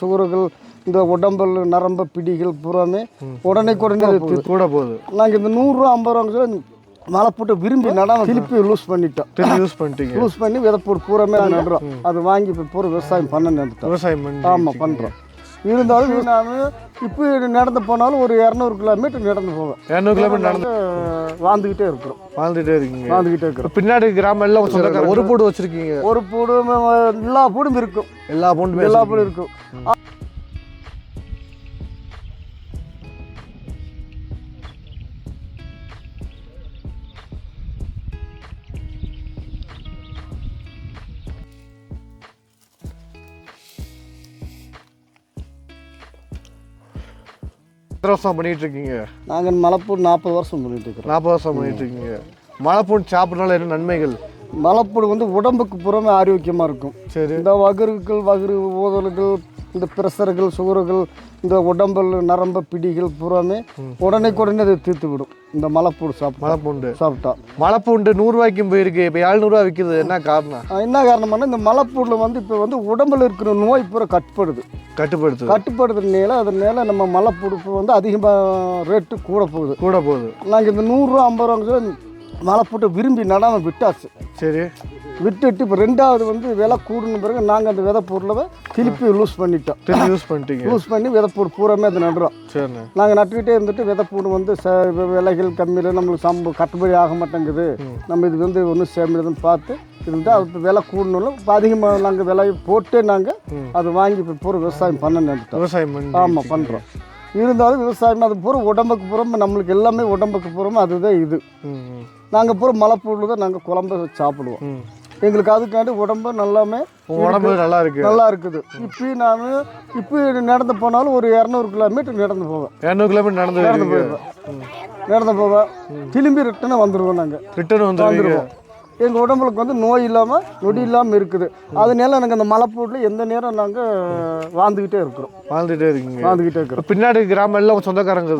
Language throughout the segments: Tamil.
சுகர்கள் இந்த உடம்பல் நரம்பு பிடிகள் பூராமே உடனே உடனே கூட போகுது நாங்கள் இந்த நூறுரூவா ஐம்பது ரூபாங்க சொல்லி மழை போட்டு விரும்பி நடாம திருப்பி லூஸ் பண்ணிட்டோம். திருப்பி யூஸ் பண்ணிட்டீங்க. லூஸ் பண்ணி விதை போட்டு பூராமே நடுறோம் அது வாங்கி இப்போ பூரா விவசாயம் பண்ண நிறுத்தோம் விவசாயம் பண்ணி ஆமாம் பண்ணுறோம் இருந்தாலும் நான் இப்போ நடந்து போனாலும் ஒரு இரநூறு கிலோமீட்டர் நடந்து போவேன். இரநூறு கிலோமீட்டர் நடந்து வாழ்ந்துக்கிட்டே இருக்கிறோம். வாழ்ந்துட்டே இருக்கீங்க. வாழ்ந்துக்கிட்டே இருக்கிறோம். பின்னாடி கிராமம் எல்லாம் சொந்தக்காரங்க. ஒரு பூடு வச்சிருக்கீங்க. ஒரு பூடு. எல்லா பூடும் இருக்கும். எல்லா பூண்டுமே எல்லா பூடும் இருக்கும். எத்தனை வருஷம் பண்ணிட்டு இருக்கீங்க நாங்கள் மலைப்பூடு நாற்பது வருஷம் பண்ணிட்டு இருக்கிறோம் நாற்பது வருஷம் பண்ணிட்டு இருக்கீங்க மலைப்பூண்டு சாப்பிட்றதுனால என்ன நன்மைகள்? மலைப்பூடு வந்து உடம்புக்கு புறமே ஆரோக்கியமாக இருக்கும். சரி. இந்த வகுறுகள் வகுறு ஊதல்கள் இந்த பிரஷர்கள் சுகர்கள் இந்த உடம்பல் நரம்பு பிடிகள் பூராமே உடனே உடனே அதை தீர்த்து விடும் இந்த மலைப்பூடு சாப்பிட்டா. மலைப்பூண்டு. சாப்பிட்டா. மலைப்பூண்டு நூறுரூவாய்க்கும் போயிருக்கு. இப்போ ஏழ்நூறுவா விற்கிது. என்ன காரணம்? என்ன காரணம்னா இந்த மலைப்பூடில் வந்து இப்போ வந்து உடம்புல இருக்கிற நோய் பூரா கட்டுப்படுது. கட்டுப்படுத்துது கட்டுப்படுத்துறதுனால அதனால நம்ம மலைப்பூடு இப்போ வந்து அதிகமாக ரேட்டு கூட போகுது. கூட போகுது. நாங்கள் இந்த நூறுரூவா ஐம்பது ரூபாங்க சொல்லி மலைப்பூட்டை விரும்பி நடாமல் விட்டாச்சு. சரி. விட்டுட்டு இப்போ ரெண்டாவது வந்து விலை கூடுன பிறகு நாங்கள் அந்த விதை பொருளை திருப்பி லூஸ் பண்ணிட்டோம். திருப்பி யூஸ் பண்ணிட்டீங்க. லூஸ் பண்ணி விதைப்பூடு பூராமே அதை நடுறோம். சரிண்ணே. நாங்கள் நட்டுக்கிட்டே இருந்துட்டு விதைப்பூடு வந்து ச விலைகள் கம்மியில் நம்மளுக்கு சம்ப கட்டுப்படி ஆக மாட்டேங்குது. நம்ம இது வந்து ஒன்றும் சேமிடுதுன்னு பார்த்து இருந்து அது விலை கூடணும் இப்போ அதிகமாக நாங்கள் விலையை போட்டு நாங்கள் அதை வாங்கி இப்போ பூரா விவசாயம் பண்ண நிறுத்தோம் விவசாயம் ஆமாம் பண்ணுறோம் இருந்தாலும் விவசாயம் அது பூரா உடம்புக்கு பூரா நம்மளுக்கு எல்லாமே உடம்புக்கு பூரா அதுதான் இது. நாங்கள் பூரா மலைப்பூடில் தான் நாங்கள் குழம்பு சாப்பிடுவோம். எங்களுக்கு அதுக்காண்டி உடம்பு நல்லாமே உடம்பு நல்லா இருக்கு. நல்லா இருக்குது. இப்போ நான் இப்போ நடந்து போனாலும் ஒரு இரநூறு கிலோமீட்டர் நடந்து போவேன். இரநூறு கிலோமீட்டர் நடந்து நடந்து போயிடுவேன் நடந்து போவேன். திரும்பி ரிட்டனாக வந்துடுவோம் நாங்கள் ரிட்டர்ன் வந்துடுவோம் எங்கள் உடம்புக்கு வந்து நோய் இல்லாமல் நொடி இல்லாமல் இருக்குது. அதனால நாங்கள் அந்த மலைப்பூட்டில் எந்த நேரம் நாங்கள் வாழ்ந்துக்கிட்டே இருக்கிறோம். வாழ்ந்துட்டே இருக்கீங்க. வாழ்ந்துக்கிட்டே இருக்கிறோம். பின்னாடி கிராமம் எல்லாம் சொந்தக்காரங்க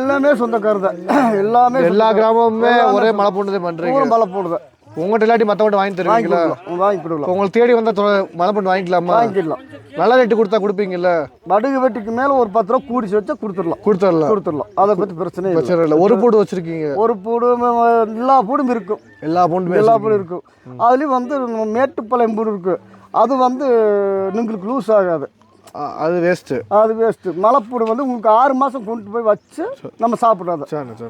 எல்லாமே சொந்தக்காரர் தான். எல்லாமே எல்லா கிராமமுமே ஒரே மலைப்பூண்டு தான் பண்றீங்க. பூரா மலைப்பூடு தான் உங்கள்கிட்ட இல்லாட்டி மற்றவங்க வாங்கி வாங்கி தருவீங்களா வாங்கி கொடுக்கலாம். உங்களுக்கு தேடி வந்தா தொ- மலைப்பூண்டு வாங்கிக்கலாமா? வாங்கிடலாம் நல்ல ரேட்டு கொடுத்தா கொடுப்பீங்கல்ல? வடுகு வெட்டிக்கு மேலே ஒரு பத்து ரூபா கூடிச்சு வச்சா கொடுத்துடலாம். கொடுத்துடலாம். கொடுத்துடலாம். அதை பற்றி பிரச்சனை பிரச்சனை இல்லை. ஒரு பூடு வச்சிருக்கீங்க. ஒரு பூடு எல்லா பூடும் இருக்கும். எல்லா பூண்டுமே எல்லா பூடும் இருக்கும். அதுலேயும் வந்து மேட்டுப்பாளையம் பூடு இருக்கு. அது வந்து உங்களுக்கு லூஸ் ஆகாது. அது வேஸ்ட்டு அது வேஸ்ட்டு மலைப்பூடு வந்து உங்களுக்கு ஆறு மாதம் கொண்டு போய் வச்சு நம்ம சாப்பிடாத சரி சரி.